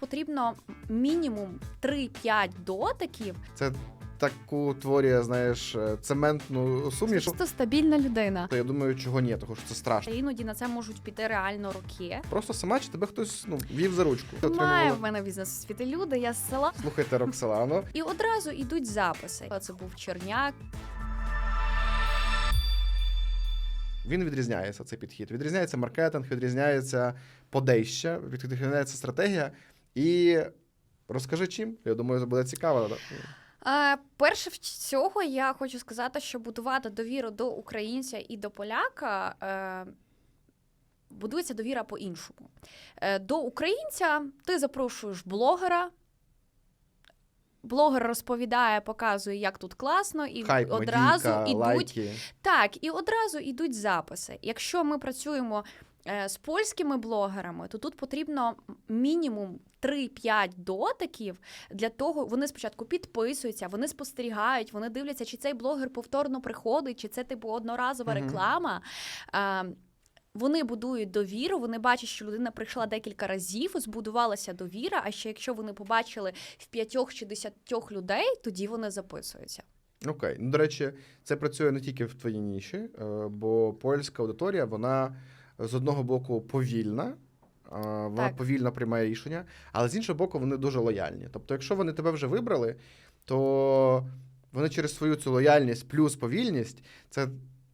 потрібно мінімум 3-5 дотиків. Це таку творює, знаєш, е, цементну суміш. Просто стабільна людина. То я думаю, чого ні, тому що це страшно. Іноді на це можуть піти реально роки. Просто сама чи тебе хтось ну вів за ручку. Має в мене бізнес освіти люди, я з села. Слухайте Роксолану. І одразу йдуть записи. Це був Черняк. Він відрізняється цей підхід. Відрізняється маркетинг, відрізняється подейща, відрізняється стратегія. І розкажи чим. Я думаю, це буде цікаво. Е, перше всього, я хочу сказати, що будувати довіру до українця і до поляка. Е, Будується довіра по-іншому. Е, До українця ти запрошуєш блогера. Блогер розповідає, показує, як тут класно, і Хайп, одразу медійка, ідуть лайки. Так, і одразу йдуть записи. Якщо ми працюємо з польськими блогерами, то тут потрібно мінімум 3-5 дотиків для того, вони спочатку підписуються, вони спостерігають, вони дивляться, чи цей блогер повторно приходить, чи це типу одноразова реклама. Е, вони будують довіру, вони бачать, що людина прийшла декілька разів, збудувалася довіра. А ще якщо вони побачили в п'ятьох чи десятьох людей, тоді вони записуються. Окей. Ну, до речі, це працює не тільки в твоїй ніші, е, бо польська аудиторія, вона з одного боку повільна. Вона Так. повільно приймає рішення, але з іншого боку, вони дуже лояльні. Тобто, якщо вони тебе вже вибрали, то вони через свою цю лояльність плюс повільність це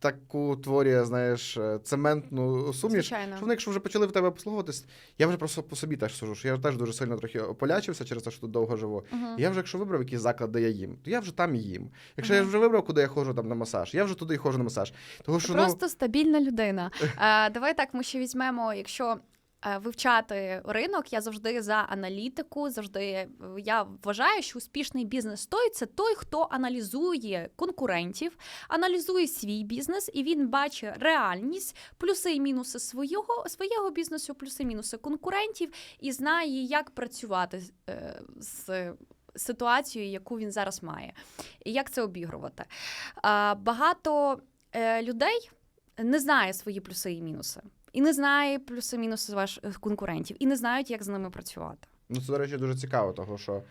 таку творює, знаєш, е, цементну суміш. Звичайно. Що вони, якщо вже почали в тебе послуговуватись, я вже просто по собі теж сужу, що я теж дуже сильно трохи ополячився через те, що тут довго живу. Мгм. Я вже, якщо вибрав якийсь заклад, де я їм, то я вже там і їм. Якщо я вже вибрав, куди я ходжу там на масаж, я вже туди і ходжу на масаж. Тому що Просто стабільна людина. А, давай так, ми ще візьмемо, якщо. Е, Вивчати ринок, я завжди за аналітику. Завжди е, я вважаю, що успішний бізнес той це той, хто аналізує конкурентів, аналізує свій бізнес, і він бачить реальність, плюси і мінуси свого свого бізнесу, плюси і мінуси конкурентів, і знає, як працювати е, з ситуацією, яку він зараз має, і як це обігрувати. Багато е, людей не знає свої плюси і мінуси. І не знає плюси і мінуси ваших конкурентів, і не знають, як з ними працювати. Ну, це, до речі, дуже цікаво, тому що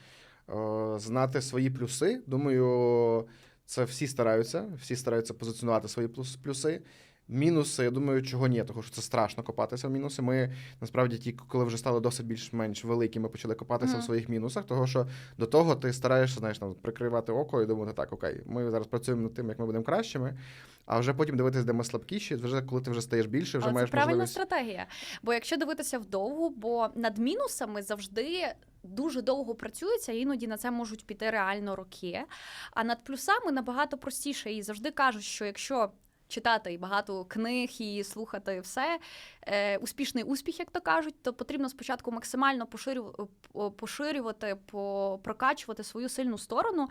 е, знати свої плюси, думаю, це всі стараються, всі стараються позиціонувати свої плюс, плюси. Мінуси, я думаю, чого ні, тому що це страшно копатися в мінуси. Ми насправді ті, коли вже стали досить більш-менш великі, ми почали копатися Мгм. в своїх мінусах, тому що до того ти стараєшся, знаєш, там, прикривати око і думати, так, окей, ми зараз працюємо над тим, як ми будемо кращими, а вже потім дивитися, де ми слабкіші, вже коли ти вже стаєш більше, вже Але це правильна можливість. стратегія. Бо якщо дивитися вдовгу, бо над мінусами завжди дуже довго працюється, іноді на це можуть піти реально роки. А над плюсами набагато простіше. І завжди кажуть, що якщо читати і багато книг і слухати все, е, успішний успіх, як то кажуть, то потрібно спочатку максимально поширювати, по, прокачувати свою сильну сторону.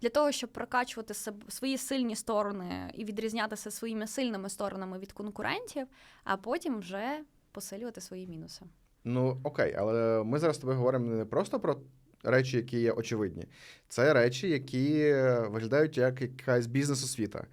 Для того, щоб прокачувати себ- свої сильні сторони і відрізнятися своїми сильними сторонами від конкурентів, а потім вже посилювати свої мінуси. Ну окей, але ми зараз з говоримо не просто про речі, які є очевидні. Це речі, які е, виглядають як якась бізнес-освіта.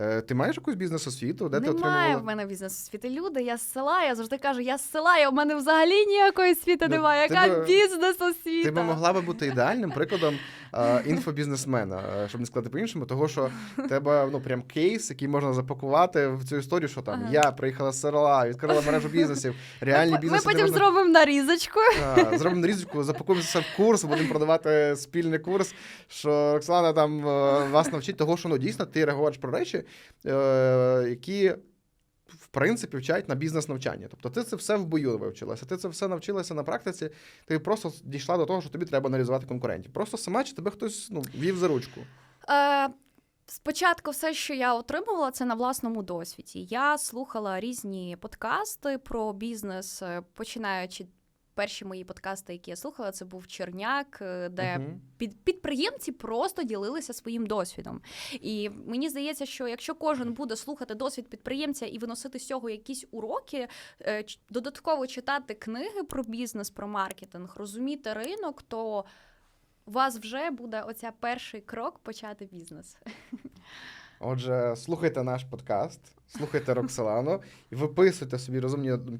Е, Ти маєш якусь бізнес-освіту, де ти Немає в мене бізнес освіти. Люди, я з села, я завжди кажу, я з села, я в мене взагалі ніякої освіти Ну, немає. Яка би- бізнес освіта? Ти би могла би бути ідеальним прикладом е, інфобізнесмена, е, щоб не сказати по-іншому, того що тебе ну прям кейс, який можна запакувати в цю історію, що там Ага. я приїхала з села, відкрила мережу бізнесів, реальні ми, бізнеси. ми потім можна- зробимо нарізочку. А, Зробимо нарізку, запакуємося в курс, будемо продавати спільний курс. Що Роксана там вас навчить того, що ну дійсно ти говориш про речі, які. В принципі, вчать на бізнес-навчання. Тобто ти це все в бою вивчилася, ти це все навчилася на практиці, ти просто дійшла до того, що тобі треба аналізувати конкурентів. Просто сама чи тебе хтось ну, вів за ручку. Е, Спочатку все, що я отримувала, це на власному досвіді. Я слухала різні подкасти про бізнес, е, починаючи. Перші мої подкасти, які я слухала, це був Черняк, е, де Мгм. під, підприємці просто ділилися своїм досвідом. І мені здається, що якщо кожен буде слухати досвід підприємця і виносити з цього якісь уроки, е, додатково читати книги про бізнес, про маркетинг, розуміти ринок, то у вас вже буде оця перший крок почати бізнес. Отже, слухайте наш подкаст, слухайте Роксолану і виписуйте собі розумні думки.